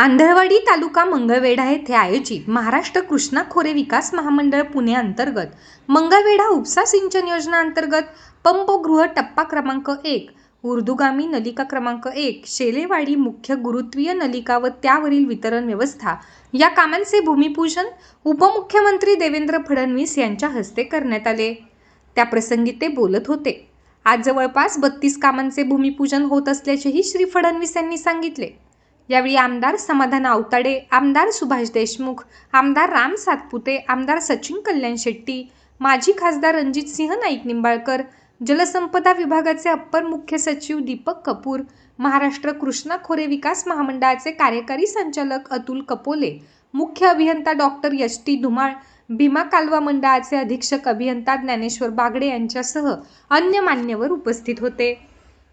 आंधळवाडी तालुका मंगळवेढा येथे आयोजित महाराष्ट्र कृष्णा खोरे विकास महामंडळ पुणे अंतर्गत मंगळवेढा उपसा सिंचन योजना अंतर्गत पंपगृह टप्पा क्रमांक एक उर्दुगामी नलिका क्रमांक एक शेलेवाडी मुख्य गुरुत्वीय नलिका व त्यावरील वितरण व्यवस्था या कामांचे भूमिपूजन उपमुख्यमंत्री देवेंद्र फडणवीस यांच्या हस्ते करण्यात आले. त्याप्रसंगी ते बोलत होते. आज जवळपास बत्तीस कामांचे भूमिपूजन होत असल्याचेही श्री फडणवीस यांनी सांगितले. यावेळी आमदार समाधान आवताडे आमदार सुभाष देशमुख आमदार राम सातपुते आमदार सचिन कल्याण शेट्टी माजी खासदार रणजित सिंह नाईक निंबाळकर जलसंपदा विभागाचे अप्पर मुख्य सचिव दीपक कपूर महाराष्ट्र कृष्णा खोरे विकास महामंडळाचे कार्यकारी संचालक अतुल कपोले मुख्य अभियंता डॉक्टर यश टी धुमाळ भीमा कालवा मंडळाचे अधीक्षक अभियंता ज्ञानेश्वर बागडे यांच्यासह अन्य मान्यवर उपस्थित होते.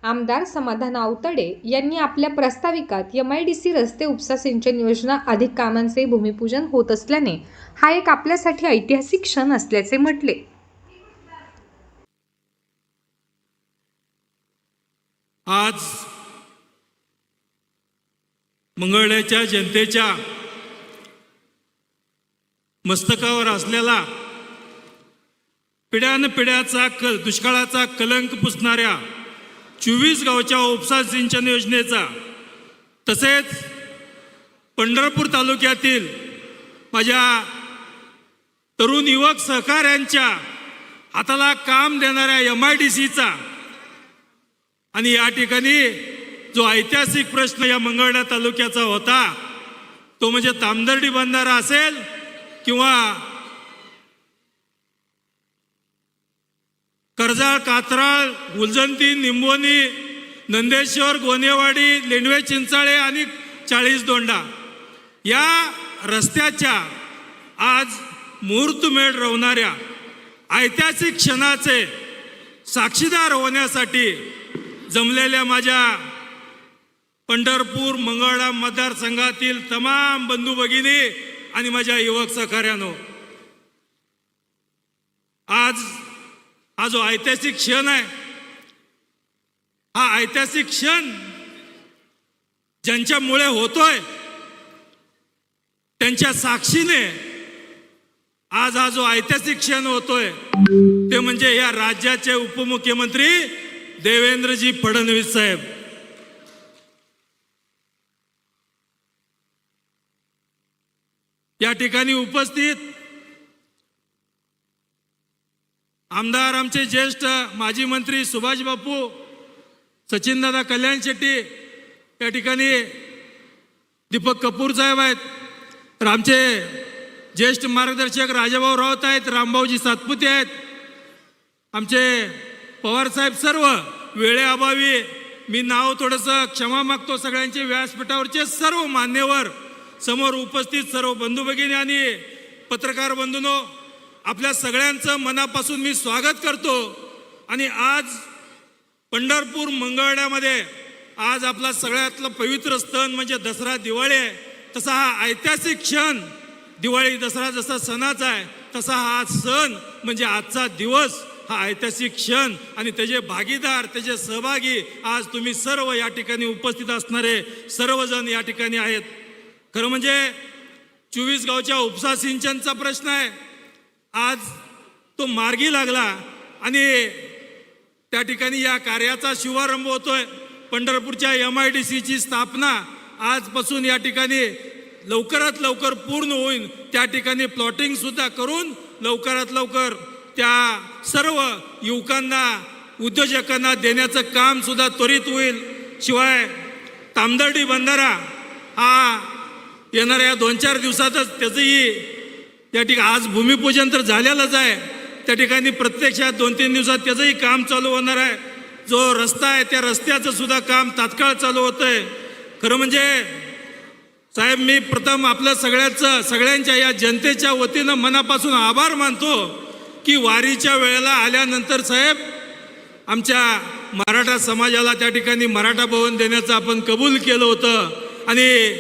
आमदार समाधान आवतडे यांनी आपल्या प्रस्ताविकात एम आय डी सी रस्ते उपसा सिंचन योजना अधिक कामांचे भूमिपूजन होत असल्याने हा एक आपल्यासाठी ऐतिहासिक क्षण असल्याचे म्हटले. आज मंगळ्याच्या जनतेच्या मस्तकावर असलेला पिढ्यान पिढ्याचा कल दुष्काळाचा कलंक पुसणाऱ्या चोवीस गावच्या उपसा सिंचन योजनेचा तसेच पंढरपूर तालुक्यातील माझ्या तरुण युवक सहकाऱ्यांच्या हाताला काम देणाऱ्या एम आय डी सीचा आणि या ठिकाणी जो ऐतिहासिक प्रश्न या मंगळवेढा तालुक्याचा होता तो म्हणजे तामदर्डी बंधारा असेल किंवा कर्जाळ कात्राळ गुलजंती निंबोनी नंदेश्वर गोनेवाडी लेंडवे चिंचाळे आणि चाळीस दोंडा. या रस्त्याच्या आज मुहूर्तमेढ रवणाऱ्या ऐतिहासिक क्षणाचे साक्षीदार होण्यासाठी जमलेल्या माझ्या पंढरपूर मंगळा मतदारसंघातील तमाम बंधू भगिनी आणि माझ्या युवक सहकार्यानो आज हा जो ऐतिहासिक क्षण आहे हा ऐतिहासिक क्षण ज्यांच्यामुळे होतोय त्यांच्या साक्षीने आज हा जो ऐतिहासिक क्षण होतोय ते म्हणजे या राज्याचे उपमुख्यमंत्री देवेंद्रजी फडणवीस साहेब. या ठिकाणी उपस्थित आमदार आमचे ज्येष्ठ माजी मंत्री सुभाष बापू सचिनदादा कल्याण शेट्टी या ठिकाणी दीपक कपूर साहेब आहेत तर आमचे ज्येष्ठ मार्गदर्शक राजाभाऊ राऊत आहेत रामभाऊजी सातपुते आहेत आमचे पवार साहेब सर्व वेळेअभावी मी नाव थोडंसं क्षमा मागतो सगळ्यांचे व्यासपीठावरचे सर्व मान्यवर समोर उपस्थित सर्व बंधू भगिनी आणि पत्रकार बंधूनो आपल्या सगळ्यांचं मनापासून मी स्वागत करतो. आणि आज पंढरपूर मंगळड्यामध्ये आज आपला सगळ्यातलं पवित्र सण म्हणजे दसरा दिवाळी आहे. तसा हा ऐतिहासिक क्षण. दिवाळी दसरा जसा सणाचा आहे तसा हा सण म्हणजे आजचा दिवस. हा ऐतिहासिक क्षण. आणि त्याचे भागीदार त्याचे सहभागी आज तुम्ही सर्व या ठिकाणी उपस्थित असणारे सर्वजण या ठिकाणी आहेत. खरं म्हणजे चोवीस गावच्या उपसा सिंचनचा प्रश्न आहे. आज तो मार्गी लागला आणि त्या ठिकाणी या कार्याचा शुभारंभ होतोय. पंढरपूरच्या एम आय डी सीची स्थापना आजपासून या ठिकाणी लवकरात लवकर पूर्ण होईल त्या ठिकाणी प्लॉटिंग सुद्धा करून लवकरात लवकर त्या सर्व युवकांना उद्योजकांना देण्याचं काम सुद्धा त्वरित होईल. शिवाय तामदर्डी बंधारा हा येणाऱ्या दोन चार दिवसातच त्याचंही त्या ठिकाणी आज भूमिपूजन तर झालेलंच आहे. त्या ठिकाणी प्रत्यक्षात दोन तीन दिवसात त्याचंही काम चालू होणार आहे. जो रस्ता आहे त्या रस्त्याचं सुद्धा काम तात्काळ चालू होतं आहे खरं म्हणजे साहेब मी प्रथम आपल्या सगळ्याचं सगळ्यांच्या या जनतेच्या वतीनं मनापासून आभार मानतो की वारीच्या वेळेला आल्यानंतर साहेब आमच्या मराठा समाजाला त्या ठिकाणी मराठा भवन देण्याचं आपण कबूल केलं होतं. आणि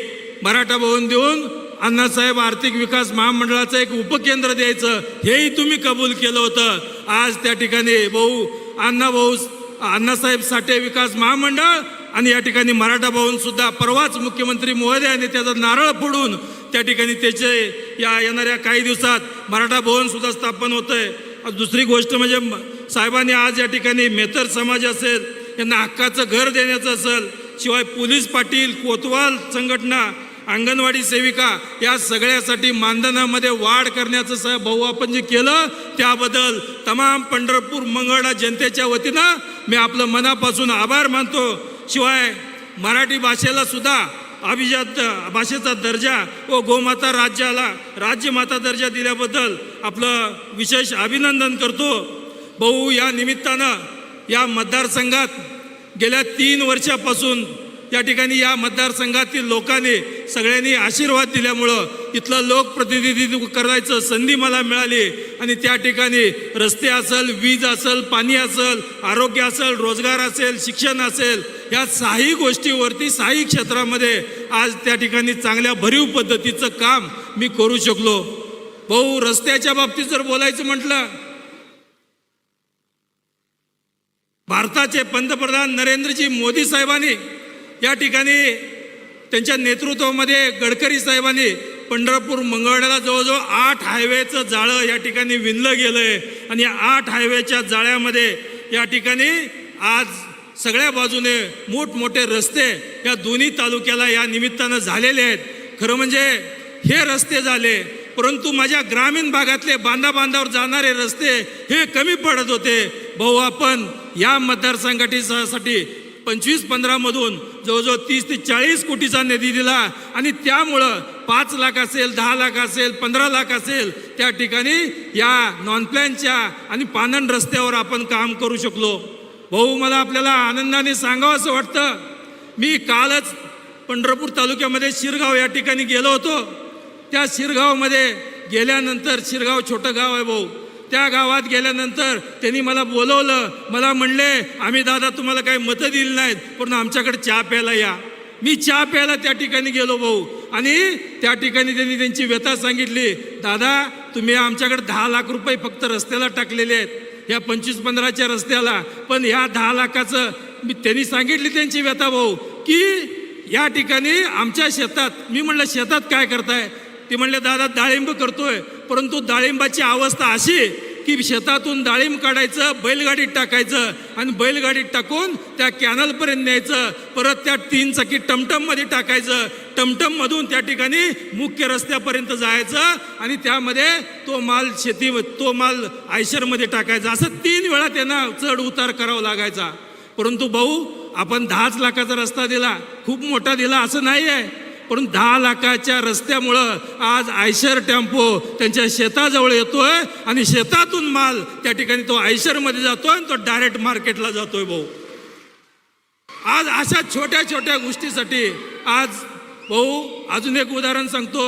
मराठा भवन देऊन अण्णासाहेब आर्थिक विकास महामंडळाचं एक उपकेंद्र द्यायचं हेही तुम्ही कबूल केलं होतं. आज त्या ठिकाणी भाऊ अण्णा भाऊ अण्णासाहेब साठे विकास महामंडळ आणि या ठिकाणी मराठा भवनसुद्धा परवाच मुख्यमंत्री महोदयाने त्याचा नारळ फोडून त्या ठिकाणी त्याचे या येणाऱ्या काही दिवसात मराठा भवनसुद्धा स्थापन होत आहे दुसरी गोष्ट म्हणजे साहेबांनी आज या ठिकाणी मेतर समाज असेल यांना हक्काचं घर देण्याचं असेल शिवाय पोलीस पाटील कोतवाल संघटना अंगणवाडी सेविका या सगळ्यासाठी मानधनामध्ये वाढ करण्याचं साहेब भाऊ आपण जे केलं त्याबद्दल तमाम पंढरपूर मंगळा जनतेच्या वतीनं मी आपलं मनापासून आभार मानतो. शिवाय मराठी भाषेला सुद्धा अभिजात भाषेचा दर्जा व गोमाता राज्याला राज्यमाता दर्जा दिल्याबद्दल आपलं विशेष अभिनंदन करतो. भाऊ या निमित्तानं या मतदारसंघात गेल्या तीन वर्षापासून या ठिकाणी या मतदारसंघातील लोकांनी सगळ्यांनी आशीर्वाद दिल्यामुळं इथलं लोकप्रतिनिधित्व करायचं संधी मला मिळाली. आणि त्या ठिकाणी रस्ते असेल वीज असेल पाणी असेल आरोग्य असेल रोजगार असेल शिक्षण असेल या साही गोष्टीवरती साही क्षेत्रामध्ये आज त्या ठिकाणी चांगल्या भरीव पद्धतीचं काम मी करू शकलो. भाऊ रस्त्याच्या बाबतीत जर बोलायचं म्हटलं भारताचे पंतप्रधान नरेंद्रजी मोदी साहेबांनी या ठिकाणी त्यांच्या नेतृत्वामध्ये गडकरी साहेबांनी पंढरपूर मंगळवेढ्याला जवळजवळ आठ हायवेचं जाळं या ठिकाणी विणलं गेलं आहे आणि या आठ हायवेच्या जाळ्यामध्ये या ठिकाणी आज सगळ्या बाजूने मोठमोठे रस्ते या दोन्ही तालुक्याला या निमित्तानं झालेले आहेत. खरं म्हणजे हे रस्ते झाले परंतु माझ्या ग्रामीण भागातले बांधा बांधावर जाणारे रस्ते हे कमी पडत होते. भाऊ आपण या मतदारसंघासाठी पंचवीस पंधरामधून जवळजवळ तीस ते चाळीस कोटीचा निधी दिला आणि त्यामुळं पाच लाख असेल दहा लाख असेल पंधरा लाख असेल त्या ठिकाणी या नॉन प्लॅनच्या आणि पानन रस्त्यावर आपण काम करू शकलो. भाऊ मला आपल्याला आनंदाने सांगावं असं वाटतं. मी कालच पंढरपूर तालुक्यामध्ये शिरगाव या ठिकाणी गेलो होतो. त्या शिरगावमध्ये गेल्यानंतर शिरगाव छोटं गाव आहे भाऊ. त्या गावात गेल्यानंतर त्यांनी मला बोलवलं. मला म्हणले आम्ही दादा तुम्हाला काही मतं दिली नाहीत पण आमच्याकडे चहा प्यायला या. मी चहा प्यायला त्या ठिकाणी गेलो भाऊ. आणि त्या ठिकाणी त्यांनी त्यांची व्यथा सांगितली दादा तुम्ही आमच्याकडे दहा लाख रुपये फक्त रस्त्याला टाकलेले आहेत या पंचवीस पंधराच्या रस्त्याला. पण ह्या दहा लाखाचं मी त्यांनी सांगितली त्यांची व्यथा भाऊ की या ठिकाणी आमच्या शेतात मी म्हणलं शेतात काय करताय? ते म्हणले दादा डाळिंब करतोय. परंतु डाळिंबाची अवस्था अशी की शेतातून डाळिंब काढायचं बैलगाडीत टाकायचं आणि बैलगाडीत टाकून त्या कॅनलपर्यंत न्यायचं. परत त्या तीन चाकी टमटममध्ये टाकायचं. टमटममधून त्या ठिकाणी मुख्य रस्त्यापर्यंत जायचं आणि त्यामध्ये तो माल शेती तो माल आयशरमध्ये टाकायचा. असं तीन वेळा त्यांना चढ उतार करावा लागायचा. परंतु भाऊ आपण दहाच लाखाचा रस्ता दिला. खूप मोठा दिला. असं नाही आहे परंतु दहा लाखाच्या रस्त्यामुळं आज आयशर टेम्पो त्यांच्या शेताजवळ येतोय आणि शेतातून माल त्या ठिकाणी तो आयशरमध्ये जातोय आणि तो डायरेक्ट मार्केटला जातोय भाऊ. आज अशा छोट्या छोट्या गोष्टीसाठी आज भाऊ अजून एक उदाहरण सांगतो.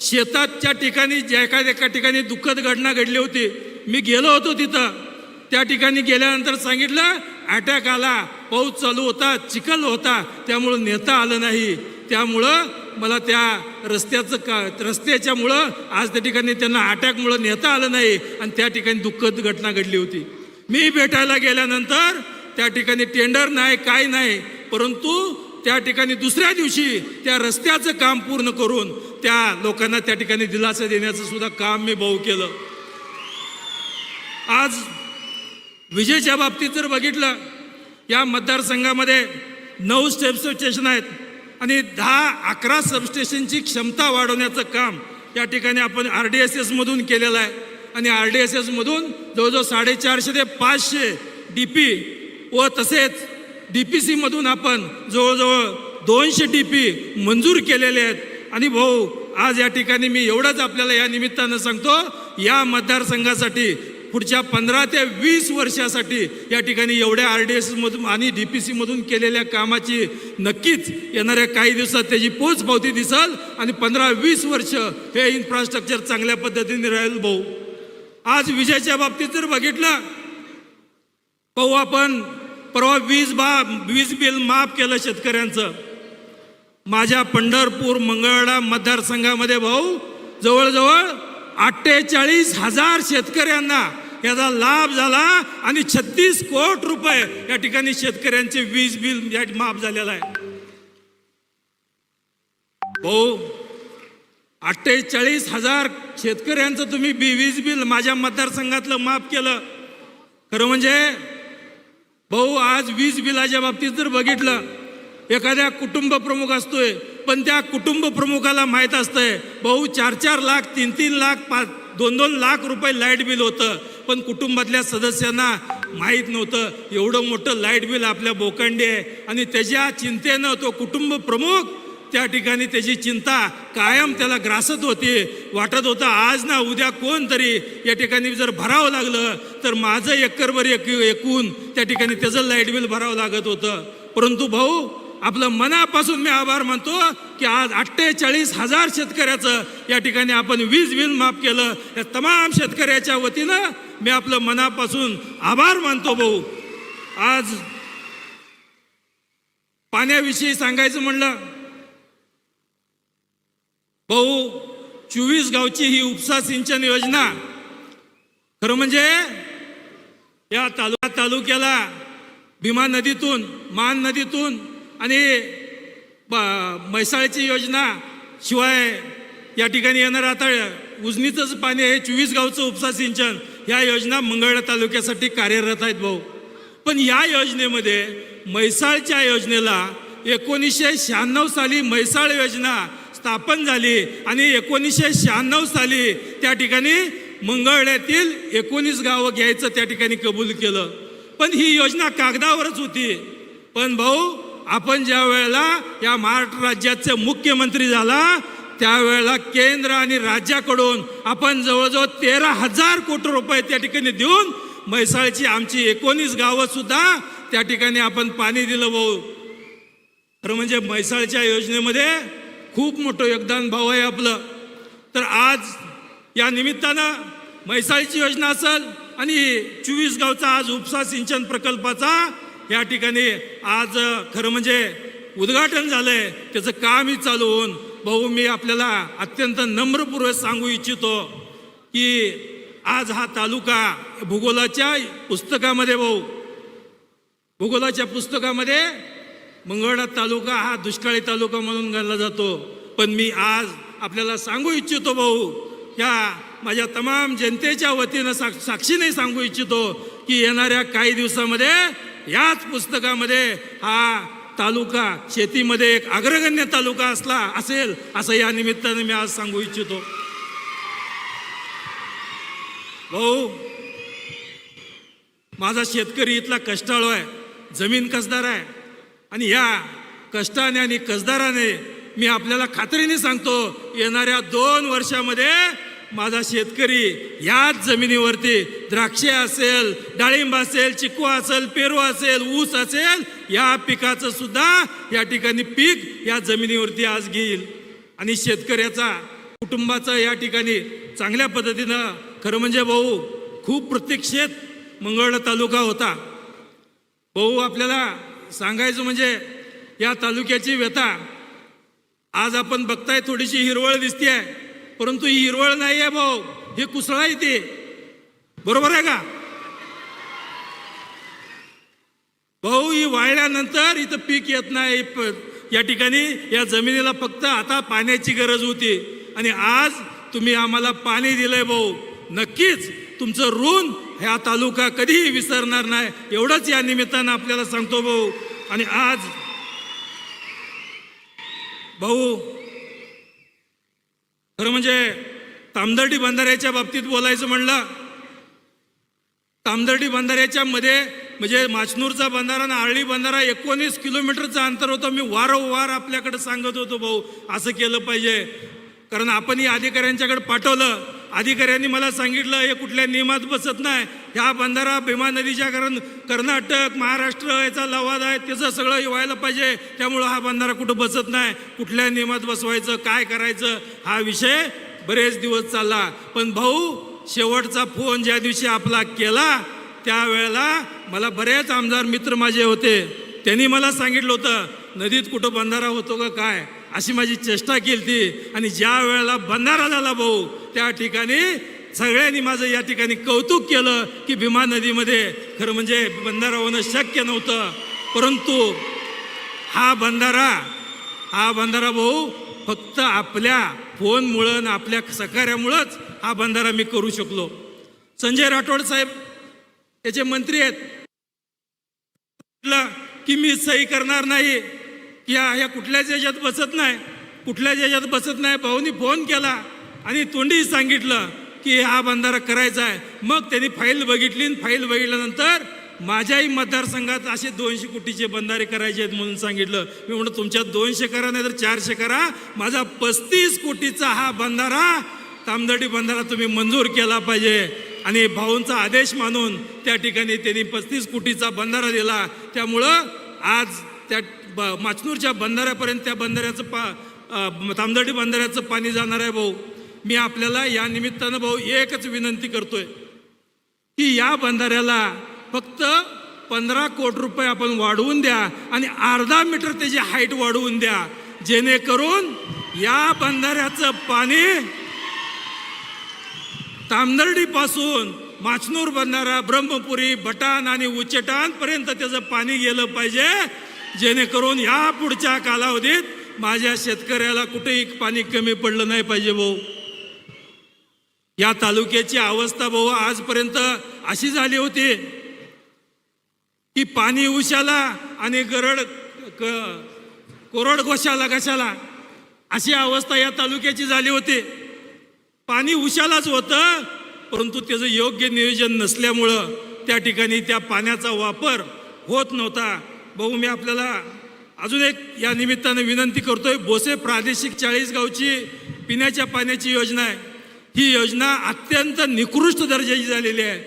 शेताच्या ठिकाणी ज्या एखाद्या एका ठिकाणी दुःखद घटना घडली होती मी गेलो होतो तिथं. त्या ठिकाणी गेल्यानंतर सांगितलं अटॅक आला पाऊस चालू होता चिखल होता त्यामुळं नेता आलं नाही. त्यामुळं मला त्या रस्त्याचं का रस्त्याच्यामुळं आज त्या ठिकाणी त्यांना अटॅकमुळं नेता आलं नाही आणि त्या ठिकाणी दुःखद घटना घडली होती. मी भेटायला गेल्यानंतर त्या ठिकाणी टेंडर नाही काय नाही परंतु त्या ठिकाणी दुसऱ्या दिवशी त्या रस्त्याचं काम पूर्ण करून त्या लोकांना त्या ठिकाणी दिलासा देण्याचं सुद्धा काम मी भाऊ केलं. आज विजेच्या बाबतीत जर बघितलं या मतदारसंघामध्ये नऊ स्टेप स्टेशन आहेत. आणि दहा अकरा सबस्टेशनची क्षमता वाढवण्याचं काम या ठिकाणी आपण आर डी एस एसमधून केलेलं आहे. आणि आर डी एस एसमधून जवळजवळ साडेचारशे ते पाचशे डी पी व तसेच डी पी सीमधून आपण जवळजवळ दोनशे डी पी मंजूर केलेले आहेत. आणि भाऊ आज या ठिकाणी मी एवढंच आपल्याला या निमित्तानं सांगतो या मतदारसंघासाठी पुढच्या पंधरा ते वीस वर्षासाठी या ठिकाणी एवढ्या आर डी एसमधून आणि डी पी सीमधून केलेल्या कामाची नक्कीच येणाऱ्या काही दिवसात त्याची पोच पावती दिसल आणि पंधरा वीस वर्ष हे इन्फ्रास्ट्रक्चर चांगल्या पद्धतीने राहील भाऊ. आज विजेच्या बाबतीत जर बघितलं पाहू आपण परवा वीज बा वीज बिल माफ केलं शेतकऱ्यांचं. माझ्या पंढरपूर मंगळवाडा मतदारसंघामध्ये भाऊ जवळजवळ अठ्ठेचाळीस हजार शेतकऱ्यांना याचा लाभ झाला आणि छत्तीस कोट रुपये या ठिकाणी शेतकऱ्यांचे वीज बिल या माफ झालेलं आहे. भाऊ अठ्ठेचाळीस हजार शेतकऱ्यांचं तुम्ही बी वीज बिल माझ्या मतदारसंघातलं माफ केलं. खरं म्हणजे भाऊ आज वीज बिलाच्या बाबतीत जर बघितलं एखाद्या कुटुंब प्रमुख असतोय पण त्या कुटुंब प्रमुखाला माहीत असतंय भाऊ चार चार लाख तीन तीन लाख पाच दोन दोन लाख रुपये लाइट बिल होतं. पण कुटुंबातल्या सदस्यांना माहीत नव्हतं. एवढं मोठं लाइट बिल आपल्या बोकंडी आहे. आणि त्याच्या चिंतेनं तो कुटुंब प्रमुख त्या ठिकाणी त्याची चिंता कायम त्याला ग्रासत होती. वाटत होतं आज ना उद्या कोणतरी या ठिकाणी जर भरावं लागलं तर माझं एकरभर एक एकूण त्या ठिकाणी त्याचं लाइट बिल भरावं लागत होतं. परंतु भाऊ आपलं मनापासून मी आभार मानतो की आज अठ्ठेचाळीस हजार शेतकऱ्याचं या ठिकाणी आपण वीज बिल माफ केलं. या तमाम शेतकऱ्याच्या वतीनं मी आपलं मनापासून आभार मानतो भाऊ. आज पाण्याविषयी सांगायचं म्हणलं भाऊ चोवीस गावची ही उपसा सिंचन योजना खरं म्हणजे या तालुका तालुक्याला भीमा नदीतून मान नदीतून आणि ब- म्हैसाळची योजना शिवाय या ठिकाणी येणारं आता उजनीचंच पाणी आहे चोवीस गावचं उपसा सिंचन या योजना मंगळवेढा तालुक्यासाठी कार्यरत आहेत भाऊ. पण या योजनेमध्ये म्हैसाळच्या योजनेला एकोणीसशे शहाण्णव साली म्हैसाळ योजना स्थापन झाली आणि एकोणीसशे शहाण्णव साली त्या ठिकाणी मंगळण्यातील एकोणीस गावं घ्यायचं त्या ठिकाणी कबूल केलं. पण ही योजना कागदावरच होती. पण भाऊ आपण ज्या वेळेला या महाराष्ट्र राज्याचे मुख्यमंत्री झाला त्यावेळेला केंद्र आणि राज्याकडून आपण जवळजवळ तेरा हजार कोटी रुपये त्या ठिकाणी देऊन म्हैसाळची आमची एकोणीस गावं सुद्धा त्या ठिकाणी आपण पाणी दिलं भाऊ. खरं म्हणजे म्हैसाळच्या योजनेमध्ये खूप मोठं योगदान भाऊ आहे आपलं. तर आज या निमित्तानं म्हैसाळची योजना असेल आणि चोवीस गावचा आज उपसा सिंचन प्रकल्पाचा या ठिकाणी आज खरं म्हणजे उद्घाटन झालंय. त्याचं कामही चालू होऊन भाऊ मी आपल्याला अत्यंत नम्रपूर्वक सांगू इच्छितो की आज हा तालुका भूगोलाच्या पुस्तकामध्ये भाऊ भूगोलाच्या पुस्तकामध्ये मंगळा तालुका हा दुष्काळी तालुका म्हणून गणला जातो. पण मी आज आपल्याला सांगू इच्छितो भाऊ या माझ्या तमाम जनतेच्या वतीनं साक्षीने सांगू इच्छितो की येणाऱ्या काही दिवसामध्ये याच पुस्तकामध्ये हा तालुका शेतीमध्ये एक अग्रगण्य तालुका असला असेल असं या निमित्ताने मी आज सांगू इच्छितो. भाऊ माझा शेतकरी इथला कष्टाळू आहे जमीन कसदार आहे. आणि या कष्टाने आणि कसदाराने मी आपल्याला खात्रीने सांगतो येणाऱ्या दोन वर्षामध्ये माझा शेतकरी याच जमिनीवरती द्राक्षे असेल डाळिंब असेल चिकू असेल पेरू असेल ऊस असेल या पिकाचं सुद्धा या ठिकाणी पीक या जमिनीवरती आज घेईल. आणि शेतकऱ्याचा कुटुंबाचा या ठिकाणी चांगल्या पद्धतीनं खरं म्हणजे भाऊ खूप प्रतीक्षेत मंगळवेढा तालुका होता. भाऊ आपल्याला सांगायचं म्हणजे या तालुक्याची व्यथा आज आपण बघताय थोडीशी हिरवळ दिसते आहे परंतु ही हिरवळ नाही आहे भाऊ. हे कुसळा येते बरोबर आहे का? भाऊ ही वाळल्यानंतर इथं पीक येत नाही. या ठिकाणी या जमिनीला फक्त आता पाण्याची गरज होती. आणि आज तुम्ही आम्हाला पाणी दिलंय भाऊ. नक्कीच तुमचं ऋण ह्या तालुका कधीही विसरणार नाही. एवढंच या निमित्तानं आपल्याला सांगतो भाऊ. आणि आज भाऊ खरं म्हणजे तामदर्डी बंधाऱ्याच्या बाबतीत बोलायचं म्हणलं तामदर्डी बंधाऱ्याच्या मध्ये म्हणजे माचनूरचा बंधारा आणि आर्ली बंधारा एकोणीस किलोमीटरचं अंतर होतं. मी वारंवार आपल्याकडे सांगत होतो भाऊ असं केलं पाहिजे. कारण आपण या अधिकाऱ्यांच्याकडे पाठवलं अधिकाऱ्यांनी मला सांगितलं हे कुठल्या नियमात बसत नाही. ह्या बंधारा भीमा नदीच्या कारण कर्नाटक महाराष्ट्र याचा लवाद आहे. त्याचं सगळं हे व्हायला पाहिजे. त्यामुळं हा बंधारा कुठं बसत नाही. कुठल्या नियमात बसवायचं काय करायचं हा विषय बरेच दिवस चालला. पण भाऊ शेवटचा फोन ज्या दिवशी आपला केला त्यावेळेला मला बरेच आमदार मित्र माझे होते. त्यांनी मला सांगितलं होतं नदीत कुठं बंधारा होतो का काय? अशी माझी चेष्टा केली ती आणि ज्या वेळेला बंधारा झाला भाऊ त्या ठिकाणी सगळ्यांनी माझं या ठिकाणी कौतुक केलं की भीमा नदीमध्ये खरं म्हणजे बंधारा होणं शक्य नव्हतं. परंतु हा बंधारा हा बंधारा भाऊ फक्त आपल्या फोनमुळं आणि आपल्या सहकार्यामुळंच हा बंधारा मी करू शकलो. संजय राठोड साहेब याचे मंत्री आहेत. म्हटलं की मी सही करणार नाही. की ह्या ह्या कुठल्याच याच्यात बसत नाही. कुठल्याच याच्यात बसत नाही. भाऊनी फोन केला आणि तोंडी सांगितलं की हा बंधारा करायचा आहे. मग त्यांनी फाईल बघितली आणि फाईल बघितल्यानंतर माझ्याही मतदारसंघात असे दोनशे कोटीचे बंधारे करायचे आहेत म्हणून सांगितलं. मी म्हणून तुमच्या दोनशे करा नाही तर चारशे करा. माझा पस्तीस कोटीचा हा बंधारा तामदडी बंधारा तुम्ही मंजूर केला पाहिजे. आणि भाऊंचा आदेश मानून त्या ठिकाणी त्यांनी पस्तीस कोटीचा बंधारा दिला. त्यामुळं आज त्या ब- माचनूरच्या बंधाऱ्यापर्यंत त्या बंधाऱ्याचं पा अ, तामदडी बंधाऱ्याचं पाणी जाणार आहे भाऊ. मी आपल्याला या निमित्तानं भाऊ एकच विनंती करतोय की या बंधाऱ्याला फक्त पंधरा कोटी रुपये आपण वाढवून द्या आणि अर्धा मीटर त्याची हाईट वाढवून द्या. जेणेकरून या बंधाऱ्याचं पाणी तामदर्डीपासून माचनूर बंधारा ब्रह्मपुरी बटाण आणि उचेटांपर्यंत त्याचं पाणी गेलं पाहिजे. जेणेकरून या पुढच्या कालावधीत माझ्या शेतकऱ्याला कुठेही पाणी कमी पडलं नाही पाहिजे भाऊ. या तालुक्याची अवस्था भाऊ आजपर्यंत अशी झाली होती की पाणी उशाला आणि गरड क कोरड घोशाला कशाला अशी अवस्था या तालुक्याची झाली होती. पाणी उशालाच होतं परंतु त्याचं योग्य नियोजन नसल्यामुळं त्या ठिकाणी त्या पाण्याचा वापर होत नव्हता. भाऊ मी आपल्याला अजून एक या निमित्तानं विनंती करतोय. बोसे प्रादेशिक चाळीस गावची पिण्याच्या पाण्याची योजना आहे. ही योजना अत्यंत निकृष्ट दर्जाची झालेली आहे.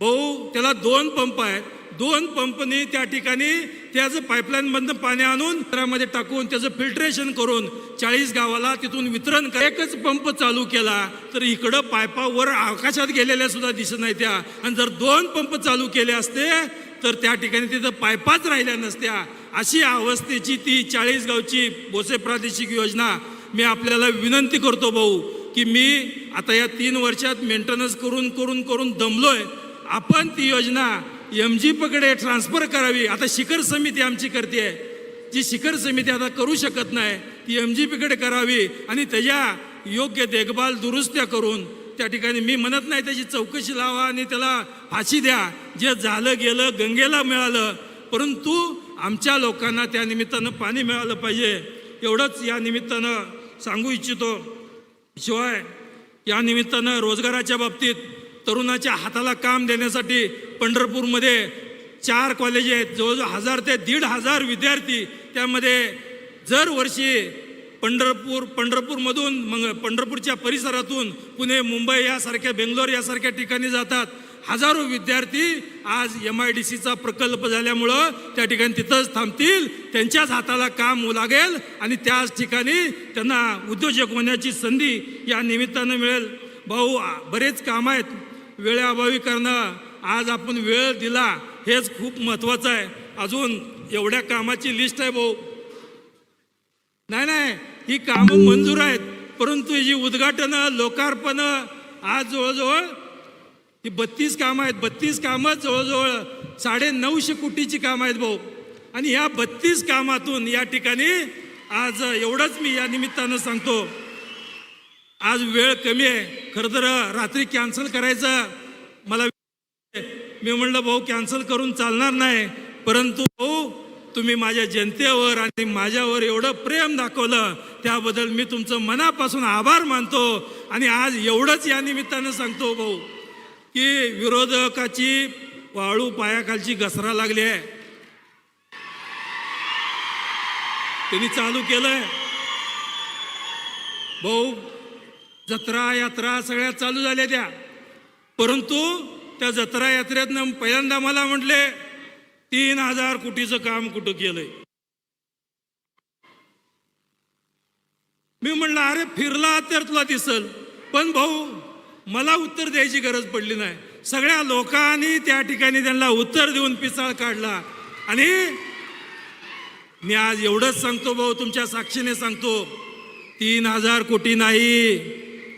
भाऊ त्याला दोन पंप आहेत. दोन पंपनी त्या ठिकाणी त्याचं पाईपलाईनमधनं पाणी आणून त्यामध्ये टाकून त्याचं फिल्ट्रेशन करून चाळीस गावाला तिथून वितरण कर- एकच पंप चालू केला तर इकडं पायपावर आकाशात गेलेल्या सुद्धा दिसत नाही त्या. आणि जर दोन पंप चालू केले असते तर त्या ठिकाणी तिथं पायपाच राहिल्या नसत्या. अशी अवस्थेची ती चाळीस गावची बोसे प्रादेशिक योजना मी आपल्याला विनंती करतो भाऊ की मी आता या तीन वर्षात मेंटेनन्स करून करून करून दमलोय. आपण ती योजना एम जी पकडे ट्रान्सफर करावी. आता शिखर समिती आमची करते आहे. जी शिखर समिती आता करू शकत नाही ती एम जी पीकडे करावी आणि त्याच्या योग्य देखभाल दुरुस्त्या करून त्या ठिकाणी मी म्हणत नाही त्याची चौकशी लावा आणि त्याला फाशी द्या. जे झालं गेलं गंगेला मिळालं परंतु आमच्या लोकांना त्या निमित्तानं पाणी मिळालं पाहिजे. एवढंच या निमित्तानं सांगू इच्छितो. शिवाय या निमित्तानं रोजगाराच्या बाबतीत तरुणाच्या हाताला काम देण्यासाठी पंढरपूरमध्ये चार कॉलेज आहेत. जवळजवळ हजार ते दीड हजार विद्यार्थी त्यामध्ये दरवर्षी पंढरपूर पंढरपूरमधून मग पंढरपूरच्या परिसरातून पुणे मुंबई यासारख्या बेंगलोर यासारख्या ठिकाणी जातात. हजारो विद्यार्थी आज एम आय डी सीचा प्रकल्प झाल्यामुळं त्या ठिकाणी तिथंच थांबतील त्यांच्याच हाताला काम लागेल आणि त्याच ठिकाणी त्यांना उद्योजक होण्याची संधी या निमित्तानं मिळेल. भाऊ बरेच काम आहेत. वेळेअभावी करणं आज आपण वेळ दिला हेच खूप महत्त्वाचं आहे. अजून एवढ्या कामाची लिस्ट आहे भाऊ. नाही नाही ही कामं मंजूर आहेत. परंतु ही जी उद्घाटनं लोकार्पणं आज जवळजवळ ही बत्तीस कामं आहेत. बत्तीस कामं जवळजवळ साडे नऊशे कोटीची कामं आहेत भाऊ. आणि या बत्तीस कामातून या ठिकाणी आज एवढंच मी या निमित्तानं सांगतो. आज वेळ कमी आहे. खरं तर रात्री कॅन्सल करायचं मला मी म्हणलं भाऊ कॅन्सल करून चालणार नाही. परंतु भाऊ तुम्ही माझ्या जनतेवर आणि माझ्यावर एवढं प्रेम दाखवलं त्याबद्दल मी तुमचं मनापासून आभार मानतो. आणि आज एवढंच या निमित्तानं सांगतो भाऊ की विरोधकाची वाळू पायाखालची घसरा लागली आहे. त्यांनी चालू केलंय. भाऊ जत्रा यात्रा सगळ्या चालू झाल्या त्या. परंतु त्या जत्रा यात्रेतनं पहिल्यांदा मला म्हटले तीन हजार कोटीचं काम कुठं केलंय? मी म्हणलं अरे फिरला तर तुला दिसल. पण भाऊ मला उत्तर द्यायची गरज पडली नाही. सगळ्या लोकांनी त्या ठिकाणी त्यांना उत्तर देऊन पिसाळ काढला. आणि मी आज एवढंच सांगतो भाऊ तुमच्या साक्षीने सांगतो. तीन हजार कोटी नाही.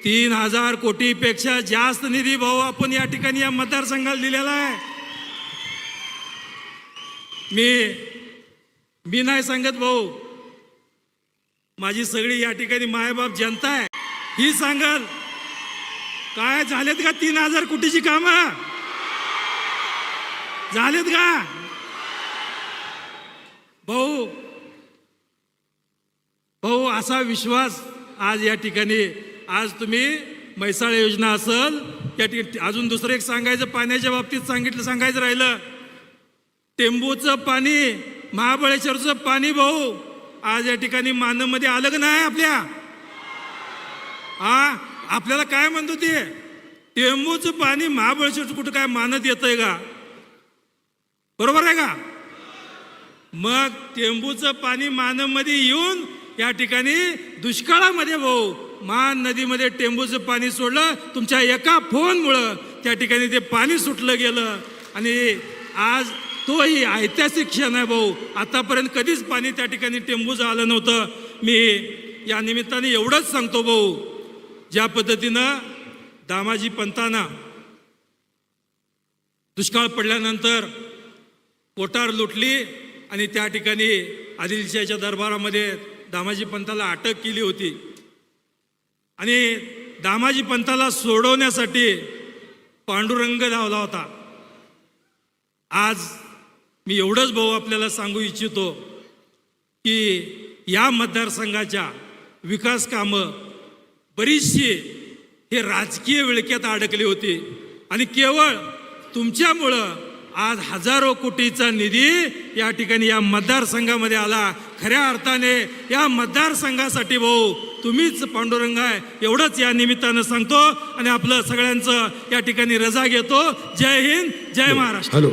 तीन हजार कोटीपेक्षा जास्त निधी भाऊ आपण या ठिकाणी या मतदारसंघाला दिलेला आहे. मी मी नाही सांगत भाऊ. माझी सगळी या ठिकाणी मायबाप जनता आहे. ही सांगल. काय झालेत का तीन हजार कोटीची कामं? झालेत का? भाऊ भाऊ असा विश्वास आज या ठिकाणी आज तुम्ही म्हैसाळ योजना असल या ठिकाणी अजून दुसरं एक सांगायचं पाण्याच्या बाबतीत सांगितलं सांगायचं राहिलं. टेंबूचं पाणी महाबळेश्वरचं पाणी भाऊ आज या ठिकाणी मानवमध्ये आलं का नाही आपल्या? हा? आपल्याला काय म्हणतो ते? टेंबूचं पाणी महाबळेश्वरचं कुठं काय मानत येतंय का? बरोबर आहे का? मग टेंबूचं पाणी मानमध्ये येऊन या ठिकाणी दुष्काळामध्ये भाऊ मान नदीमध्ये टेंबूचं पाणी सोडलं तुमच्या एका फोनमुळं त्या ठिकाणी ते पाणी सुटलं गेलं. आणि आज तोही ऐतिहासिक क्षण आहे भाऊ. आतापर्यंत कधीच पाणी त्या ठिकाणी टेंबूज आलं नव्हतं. मी या निमित्ताने एवढंच सांगतो भाऊ. ज्या पद्धतीनं दामाजी पंताना दुष्काळ पडल्यानंतर कोटार लुटली आणि त्या ठिकाणी आदिलशाहीच्या दरबारामध्ये दामाजी पंताला अटक केली होती. आणि दामाजी पंताला सोडवण्यासाठी पांडुरंग धावला होता. आज मी एवढंच भाऊ आपल्याला सांगू इच्छितो की या मतदारसंघाच्या विकास कामं बरीचशी हे राजकीय विळक्यात अडकली होती. आणि केवळ तुमच्यामुळं आज हजारो कोटीचा निधी या ठिकाणी या मतदारसंघामध्ये आला. खऱ्या अर्थाने या मतदारसंघासाठी भाऊ तुम्हीच पांडुरंग आहे एवढंच या निमित्तानं सांगतो. आणि आपलं सगळ्यांचं या ठिकाणी रजा घेतो. जय हिंद जय महाराष्ट्र. हॅलो.